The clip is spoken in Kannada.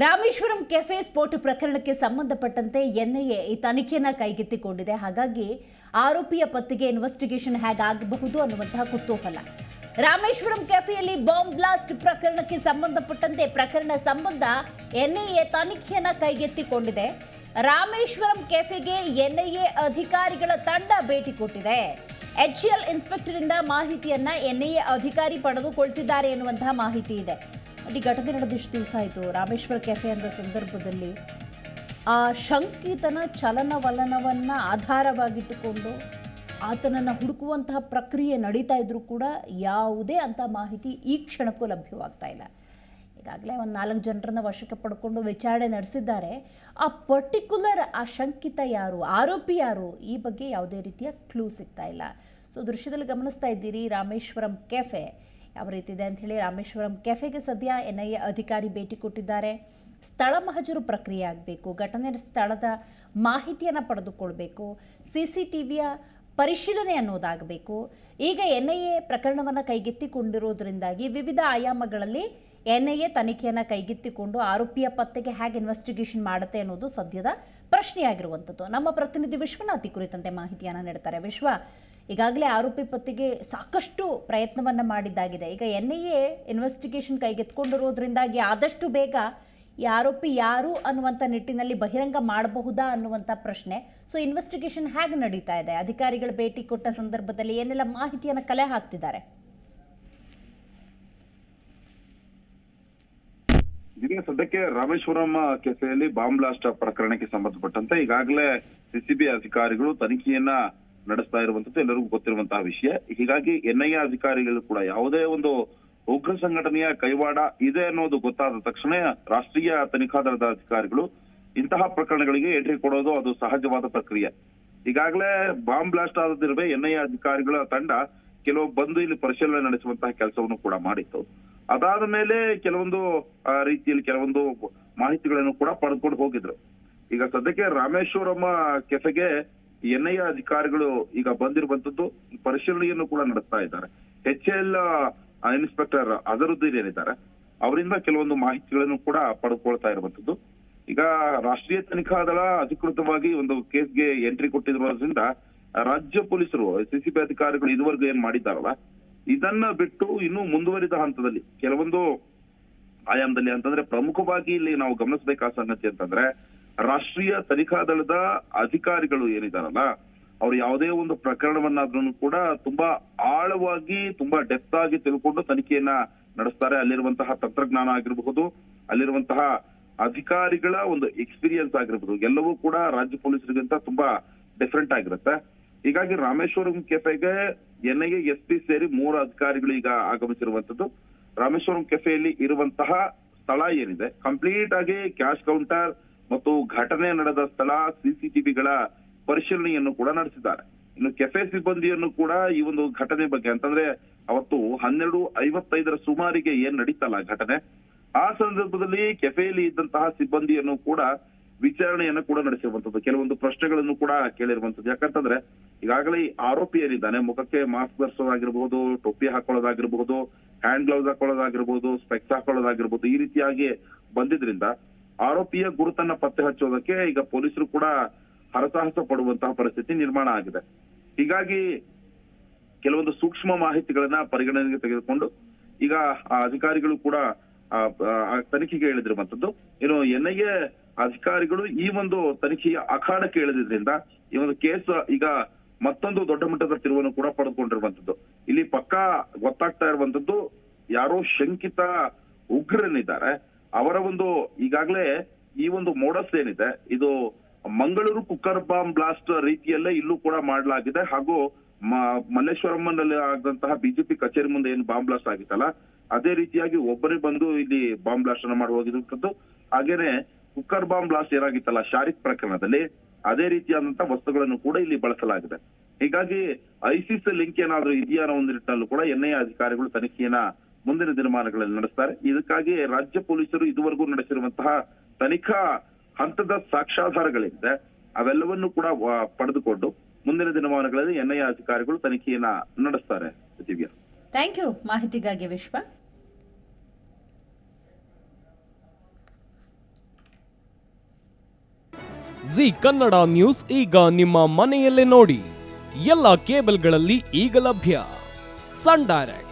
ರಾಮೇಶ್ವರಂ ಕೆಫೆ ಸ್ಫೋಟ ಪ್ರಕರಣಕ್ಕೆ ಸಂಬಂಧಪಟ್ಟಂತೆ ಎನ್ಐಎ ಈ ತನಿಖೆಯನ್ನು ಕೈಗೆತ್ತಿಕೊಂಡಿದೆ. ಹಾಗಾಗಿ ಆರೋಪಿಯ ಪತ್ತೆಗೆ ಇನ್ವೆಸ್ಟಿಗೇಷನ್ ಹೇಗಾಗಬಹುದು ಅನ್ನುವಂತಹ ಕುತೂಹಲ. ರಾಮೇಶ್ವರಂ ಕೆಫೆಯಲ್ಲಿ ಬಾಂಬ್ ಬ್ಲಾಸ್ಟ್ ಪ್ರಕರಣಕ್ಕೆ ಸಂಬಂಧಪಟ್ಟಂತೆ ಪ್ರಕರಣ ಸಂಬಂಧ ಎನ್ಐಎ ತನಿಖೆಯನ್ನು ಕೈಗೆತ್ತಿಕೊಂಡಿದೆ. ರಾಮೇಶ್ವರಂ ಕೆಫೆಗೆ ಎನ್ಐಎ ಅಧಿಕಾರಿಗಳ ತಂಡ ಭೇಟಿ ಕೊಟ್ಟಿದೆ. ಎಚ್ಎಲ್ ಇನ್ಸ್ಪೆಕ್ಟರ್ ಇಂದ ಮಾಹಿತಿಯನ್ನ ಎನ್ಐಎ ಅಧಿಕಾರಿ ಪಡೆದುಕೊಳ್ತಿದ್ದಾರೆ ಎನ್ನುವಂತಹ ಮಾಹಿತಿ ಇದೆ. ಈ ಘಟನೆ ನಡೆದ ಇಷ್ಟು ದಿವಸ ಆಯಿತು. ರಾಮೇಶ್ವರ ಕೆಫೆ ಅಂದ ಸಂದರ್ಭದಲ್ಲಿ ಆ ಶಂಕಿತನ ಚಲನವಲನವನ್ನು ಆಧಾರವಾಗಿಟ್ಟುಕೊಂಡು ಆತನನ್ನು ಹುಡುಕುವಂತಹ ಪ್ರಕ್ರಿಯೆ ನಡೀತಾ ಇದ್ದರೂ ಕೂಡ ಯಾವುದೇ ಅಂತ ಮಾಹಿತಿ ಈ ಕ್ಷಣಕ್ಕೂ ಲಭ್ಯವಾಗ್ತಾ ಇಲ್ಲ. ಈಗಾಗಲೇ ಒಂದು ನಾಲ್ಕು ಜನರನ್ನ ವಶಕ್ಕೆ ಪಡ್ಕೊಂಡು ವಿಚಾರಣೆ ನಡೆಸಿದ್ದಾರೆ. ಆ ಪರ್ಟಿಕ್ಯುಲರ್ ಆ ಶಂಕಿತ ಯಾರು, ಆರೋಪಿ ಯಾರು, ಈ ಬಗ್ಗೆ ಯಾವುದೇ ರೀತಿಯ ಕ್ಲೂ ಸಿಗ್ತಾ ಇಲ್ಲ. ಸೊ ದೃಶ್ಯದಲ್ಲಿ ಗಮನಿಸ್ತಾ ಇದ್ದೀರಿ, ರಾಮೇಶ್ವರಂ ಕೆಫೆ ಯಾವ ರೀತಿ ಇದೆ ಅಂಥೇಳಿ ರಾಮೇಶ್ವರಂ ಕೆಫೆಗೆ ಸದ್ಯ ಎನ್ ಐ ಎ ಅಧಿಕಾರಿ ಭೇಟಿ ಕೊಟ್ಟಿದ್ದಾರೆ. ಸ್ಥಳ ಮಹಜರು ಪ್ರಕ್ರಿಯೆ ಆಗಬೇಕು, ಘಟನೆ ಸ್ಥಳದ ಮಾಹಿತಿಯನ್ನು ಪಡೆದುಕೊಳ್ಬೇಕು ಸಿ ಸಿ ಟಿ ವಿಯ ಪರಿಶೀಲನೆ ಅನ್ನೋದಾಗಬೇಕು. ಈಗ ಎನ್ ಐ ಎ ಪ್ರಕರಣವನ್ನು ಕೈಗೆತ್ತಿಕೊಂಡಿರೋದ್ರಿಂದಾಗಿ ವಿವಿಧ ಆಯಾಮಗಳಲ್ಲಿ ಎನ್ ಐ ಎ ತನಿಖೆಯನ್ನು ಕೈಗೆತ್ತಿಕೊಂಡು ಆರೋಪಿಯ ಪತ್ತೆಗೆ ಹೇಗೆ ಇನ್ವೆಸ್ಟಿಗೇಷನ್ ಮಾಡುತ್ತೆ ಅನ್ನೋದು ಸದ್ಯದ ಪ್ರಶ್ನೆಯಾಗಿರುವಂಥದ್ದು. ನಮ್ಮ ಪ್ರತಿನಿಧಿ ವಿಶ್ವನಾಥಿ ಕುರಿತಂತೆ ಮಾಹಿತಿಯನ್ನು ನೀಡ್ತಾರೆ. ವಿಶ್ವ ಈಗಾಗಲೇ ಆರೋಪಿ ಪತ್ತಿಗೆ ಸಾಕಷ್ಟು ಪ್ರಯತ್ನವನ್ನು ಮಾಡಿದ್ದಾಗಿದೆ. ಈಗ ಎನ್ ಐ ಎ ಇನ್ವೆಸ್ಟಿಗೇಷನ್ ಕೈಗೆತ್ಕೊಂಡಿರೋದ್ರಿಂದಾಗಿ ಆದಷ್ಟು ಬೇಗ ಈ ಆರೋಪಿ ಯಾರು ಅನ್ನುವಂಥ ನಿಟ್ಟಿನಲ್ಲಿ ಬಹಿರಂಗ ಮಾಡಬಹುದಾ ಅನ್ನುವಂಥ ಪ್ರಶ್ನೆ. ಸೊ ಇನ್ವೆಸ್ಟಿಗೇಷನ್ ಹೇಗೆ ನಡೀತಾ ಇದೆ? ಅಧಿಕಾರಿಗಳು ಭೇಟಿ ಕೊಟ್ಟ ಸಂದರ್ಭದಲ್ಲಿ ಏನೆಲ್ಲ ಮಾಹಿತಿಯನ್ನು ಕಲೆ ಹಾಕ್ತಿದ್ದಾರೆ? ಸದ್ಯಕ್ಕೆ ರಾಮೇಶ್ವರಂ ಕೆಸೆಯಲ್ಲಿ ಬಾಂಬ್ ಬ್ಲಾಸ್ಟ್ ಪ್ರಕರಣಕ್ಕೆ ಸಂಬಂಧಪಟ್ಟಂತೆ ಈಗಾಗಲೇ ಸಿಸಿಬಿ ಅಧಿಕಾರಿಗಳು ತನಿಖೆಯನ್ನ ನಡೆಸ್ತಾ ಇರುವಂತದ್ದು ಎಲ್ಲರಿಗೂ ಗೊತ್ತಿರುವಂತಹ ವಿಷಯ. ಹೀಗಾಗಿ ಎನ್ಐಎ ಅಧಿಕಾರಿಗಳು ಕೂಡ ಯಾವುದೇ ಒಂದು ಉಗ್ರ ಸಂಘಟನೆಯ ಕೈವಾಡ ಇದೆ ಅನ್ನೋದು ಗೊತ್ತಾದ ತಕ್ಷಣ ರಾಷ್ಟ್ರೀಯ ತನಿಖಾ ದಳದ ಅಧಿಕಾರಿಗಳು ಇಂತಹ ಪ್ರಕರಣಗಳಿಗೆ ಎಂಟ್ರಿ ಕೊಡೋದು ಅದು ಸಹಜವಾದ ಪ್ರಕ್ರಿಯೆ. ಈಗಾಗಲೇ ಬಾಂಬ್ ಬ್ಲಾಸ್ಟ್ ಆದದಿರುವೆ ಎನ್ಐಎ ಅಧಿಕಾರಿಗಳ ತಂಡ ಕೆಲವು ಬಂದು ಇಲ್ಲಿ ಪರಿಶೀಲನೆ ನಡೆಸುವಂತಹ ಕೆಲಸವನ್ನು ಕೂಡ ಮಾಡಿತ್ತು. ಅದಾದ ಮೇಲೆ ಕೆಲವೊಂದು ರೀತಿಯಲ್ಲಿ ಕೆಲವೊಂದು ಮಾಹಿತಿಗಳನ್ನು ಕೂಡ ಪಡೆದುಕೊಂಡು ಹೋಗಿದ್ರು. ಈಗ ಸದ್ಯಕ್ಕೆ ರಾಮೇಶ್ವರಮ್ಮ ಕೆಫೆಗೆ ಎನ್ಐಎ ಅಧಿಕಾರಿಗಳು ಈಗ ಬಂದಿರುವಂತದ್ದು ಪರಿಶೀಲನೆಯನ್ನು ಕೂಡ ನಡೆಸ್ತಾ ಇದ್ದಾರೆ. ಎಚ್ ಎಲ್ ಇನ್ಸ್ಪೆಕ್ಟರ್ ಅಜರುದ್ದೀನ್ ಏನಿದ್ದಾರೆ, ಅವರಿಂದ ಕೆಲವೊಂದು ಮಾಹಿತಿಗಳನ್ನು ಕೂಡ ಪಡ್ಕೊಳ್ತಾ ಇರುವಂತದ್ದು ಈಗ ರಾಷ್ಟ್ರೀಯ ತನಿಖಾ ದಳ ಅಧಿಕೃತವಾಗಿ ಒಂದು ಕೇಸ್ಗೆ ಎಂಟ್ರಿ ಕೊಟ್ಟಿರೋದ್ರಿಂದ ರಾಜ್ಯ ಪೊಲೀಸರು ಸಿಸಿಬಿ ಅಧಿಕಾರಿಗಳು ಇದುವರೆಗೂ ಏನ್ ಮಾಡಿದ್ದಾರಲ್ಲ, ಇದನ್ನ ಬಿಟ್ಟು ಇನ್ನೂ ಮುಂದುವರಿದ ಹಂತದಲ್ಲಿ ಕೆಲವೊಂದು ಆಯಾಮದಲ್ಲಿ ಅಂತಂದ್ರೆ ಪ್ರಮುಖವಾಗಿ ಇಲ್ಲಿ ನಾವು ಗಮನಿಸಬೇಕಾದ ಸಂಗತಿ ಅಂತಂದ್ರೆ ರಾಷ್ಟ್ರೀಯ ತನಿಖಾ ದಳದ ಅಧಿಕಾರಿಗಳು ಏನಿದಾರಲ್ಲ, ಅವ್ರು ಯಾವುದೇ ಒಂದು ಪ್ರಕರಣವನ್ನಾದ್ರೂ ಕೂಡ ತುಂಬಾ ಆಳವಾಗಿ, ತುಂಬಾ ಡೆಪ್ತ್ ಆಗಿ ತಿಳ್ಕೊಂಡು ತನಿಖೆಯನ್ನ ನಡೆಸ್ತಾರೆ. ಅಲ್ಲಿರುವಂತಹ ತಂತ್ರಜ್ಞಾನ ಆಗಿರಬಹುದು, ಅಲ್ಲಿರುವಂತಹ ಅಧಿಕಾರಿಗಳ ಒಂದು ಎಕ್ಸ್ಪೀರಿಯನ್ಸ್ ಆಗಿರ್ಬೋದು ಎಲ್ಲವೂ ಕೂಡ ರಾಜ್ಯ ಪೊಲೀಸರಿಗಿಂತ ತುಂಬಾ ಡಿಫ್ರೆಂಟ್ ಆಗಿರುತ್ತೆ. ಹೀಗಾಗಿ ರಾಮೇಶ್ವರಂ ಕೆಫೆಗೆ ಎನ್ಐಎ ಎಸ್ ಪಿ ಸೇರಿ ಮೂರು ಅಧಿಕಾರಿಗಳು ಈಗ ಆಗಮಿಸಿರುವಂತದ್ದು ರಾಮೇಶ್ವರಂ ಕೆಫೆಯಲ್ಲಿ ಇರುವಂತಹ ಸ್ಥಳ ಏನಿದೆ ಕಂಪ್ಲೀಟ್ ಆಗಿ ಕ್ಯಾಶ್ ಕೌಂಟರ್ ಮತ್ತು ಘಟನೆ ನಡೆದ ಸ್ಥಳ ಸಿಸಿಟಿವಿಗಳ ಪರಿಶೀಲನೆಯನ್ನು ಕೂಡ ನಡೆಸಿದ್ದಾರೆ. ಇನ್ನು ಕೆಫೆ ಸಿಬ್ಬಂದಿಯನ್ನು ಕೂಡ ಈ ಒಂದು ಘಟನೆ ಬಗ್ಗೆ ಅಂತಂದ್ರೆ ಅವತ್ತು ಹನ್ನೆರಡು ಐವತ್ತೈದರ ಸುಮಾರಿಗೆ ಏನ್ ನಡೀತಲ್ಲ ಘಟನೆ. ಆ ಸಂದರ್ಭದಲ್ಲಿ ಕೆಫೆಯಲ್ಲಿ ಇದ್ದಂತಹ ಸಿಬ್ಬಂದಿಯನ್ನು ಕೂಡ ವಿಚಾರಣೆಯನ್ನು ಕೂಡ ನಡೆಸಿರುವಂತದ್ದು. ಕೆಲವೊಂದು ಪ್ರಶ್ನೆಗಳನ್ನು ಕೂಡ ಕೇಳಿರುವಂತದ್ದು. ಯಾಕಂತಂದ್ರೆ ಈಗಾಗಲೇ ಆರೋಪಿ ಏನಿದ್ದಾನೆ ಮುಖಕ್ಕೆ ಮಾಸ್ಕ್ ಧರಿಸೋದಾಗಿರ್ಬಹುದು ಟೊಪ್ಪಿ ಹಾಕೊಳ್ಳೋದಾಗಿರ್ಬಹುದು ಹ್ಯಾಂಡ್ ಗ್ಲೌಸ್ ಹಾಕೊಳ್ಳೋದಾಗಿರ್ಬಹುದು ಸ್ಪೆಕ್ಸ್ ಹಾಕೊಳ್ಳೋದಾಗಿರ್ಬಹುದು ಈ ರೀತಿಯಾಗಿ ಬಂದಿದ್ರಿಂದ ಆರೋಪಿಯ ಗುರುತನ್ನ ಪತ್ತೆ ಹಚ್ಚೋದಕ್ಕೆ ಈಗ ಪೊಲೀಸರು ಕೂಡ ಹರಸಾಹಸ ಪಡುವಂತಹ ಪರಿಸ್ಥಿತಿ ನಿರ್ಮಾಣ ಆಗಿದೆ. ಹೀಗಾಗಿ ಕೆಲವೊಂದು ಸೂಕ್ಷ್ಮ ಮಾಹಿತಿಗಳನ್ನ ಪರಿಗಣನೆಗೆ ತೆಗೆದುಕೊಂಡು ಈಗ ಆ ಅಧಿಕಾರಿಗಳು ಕೂಡ ತನಿಖೆಗೆ ಇಳಿದಿರುವಂತದ್ದು. ಇನ್ನು ಎನ್ಐಎ ಅಧಿಕಾರಿಗಳು ಈ ಒಂದು ತನಿಖೆಯ ಅಖಾಡಕ್ಕೆ ಇಳಿದ್ರಿಂದ ಈ ಒಂದು ಕೇಸ್ ಈಗ ಮತ್ತೊಂದು ದೊಡ್ಡ ಮಟ್ಟದ ತಿರುವನ್ನು ಕೂಡ ಪಡೆದುಕೊಂಡಿರುವಂತದ್ದು. ಇಲ್ಲಿ ಪಕ್ಕಾ ಗೊತ್ತಾಗ್ತಾ ಇರುವಂತದ್ದು ಯಾರೋ ಶಂಕಿತ ಉಗ್ರನಿದ್ದಾರೆ. ಅವರ ಒಂದು ಈಗಾಗಲೇ ಈ ಒಂದು ಮೋಡಸ್ ಏನಿದೆ, ಇದು ಮಂಗಳೂರು ಕುಕ್ಕರ್ ಬಾಂಬ್ ಬ್ಲಾಸ್ಟ್ ರೀತಿಯಲ್ಲೇ ಇಲ್ಲೂ ಕೂಡ ಮಾಡಲಾಗಿದೆ. ಹಾಗೂ ಮಲ್ಲೇಶ್ವರಮ್ಮನಲ್ಲಿ ಆದಂತಹ ಬಿಜೆಪಿ ಕಚೇರಿ ಮುಂದೆ ಏನು ಬಾಂಬ್ ಬ್ಲಾಸ್ಟ್ ಆಗಿತ್ತಲ್ಲ, ಅದೇ ರೀತಿಯಾಗಿ ಒಬ್ಬರೇ ಬಂದು ಇಲ್ಲಿ ಬಾಂಬ್ ಬ್ಲಾಸ್ಟ್ ಅನ್ನ ಮಾಡಿ ಹಾಗೇನೆ ಕುಕ್ಕರ್ ಬಾಂಬ್ ಬ್ಲಾಸ್ಟ್ ಏನಾಗಿತ್ತಲ್ಲ ಶಾರಿಕ್ ಪ್ರಕರಣದಲ್ಲಿ ಅದೇ ರೀತಿಯಾದಂತಹ ವಸ್ತುಗಳನ್ನು ಕೂಡ ಇಲ್ಲಿ ಬಳಸಲಾಗಿದೆ. ಹೀಗಾಗಿ ಐಸಿಸ್ ಲಿಂಕ್ ಏನಾದ್ರೂ ಇದೆಯಾ ಅನ್ನೋ ಒಂದು ನಿಟ್ಟಿನಲ್ಲೂ ಕೂಡ ಎನ್ಐಎ ಅಧಿಕಾರಿಗಳು ತನಿಖೆಯನ್ನ ಮುಂದಿನ ದಿನಮಾನಗಳಲ್ಲಿ ನಡೆಸ್ತಾರೆ. ಇದಕ್ಕಾಗಿ ರಾಜ್ಯ ಪೊಲೀಸರು ಇದುವರೆಗೂ ನಡೆಸಿರುವಂತಹ ತನಿಖಾ ಹಂತದ ಸಾಕ್ಷ್ಯಾಧಾರಗಳಿಂದ ಅವೆಲ್ಲವನ್ನು ಕೂಡ ಪಡೆದುಕೊಂಡು ಮುಂದಿನ ದಿನಮಾನಗಳಲ್ಲಿ ಎನ್ಐಎ ಅಧಿಕಾರಿಗಳು ತನಿಖೆಯನ್ನ ನಡೆಸ್ತಾರೆ. ದಿವ್ಯಾ. ಥ್ಯಾಂಕ್ ಯು ಮಾಹಿತಿಗಾಗಿ ವಿಶ್ವ. ಜಿ ಕನ್ನಡ ನ್ಯೂಸ್ ಈಗ ನಿಮ್ಮ ಮನೆಯಲ್ಲೇ ನೋಡಿ. ಎಲ್ಲ ಕೇಬಲ್ಗಳಲ್ಲಿ ಈಗ ಲಭ್ಯ. ಸನ್ ಡೈರೆಕ್ಟ್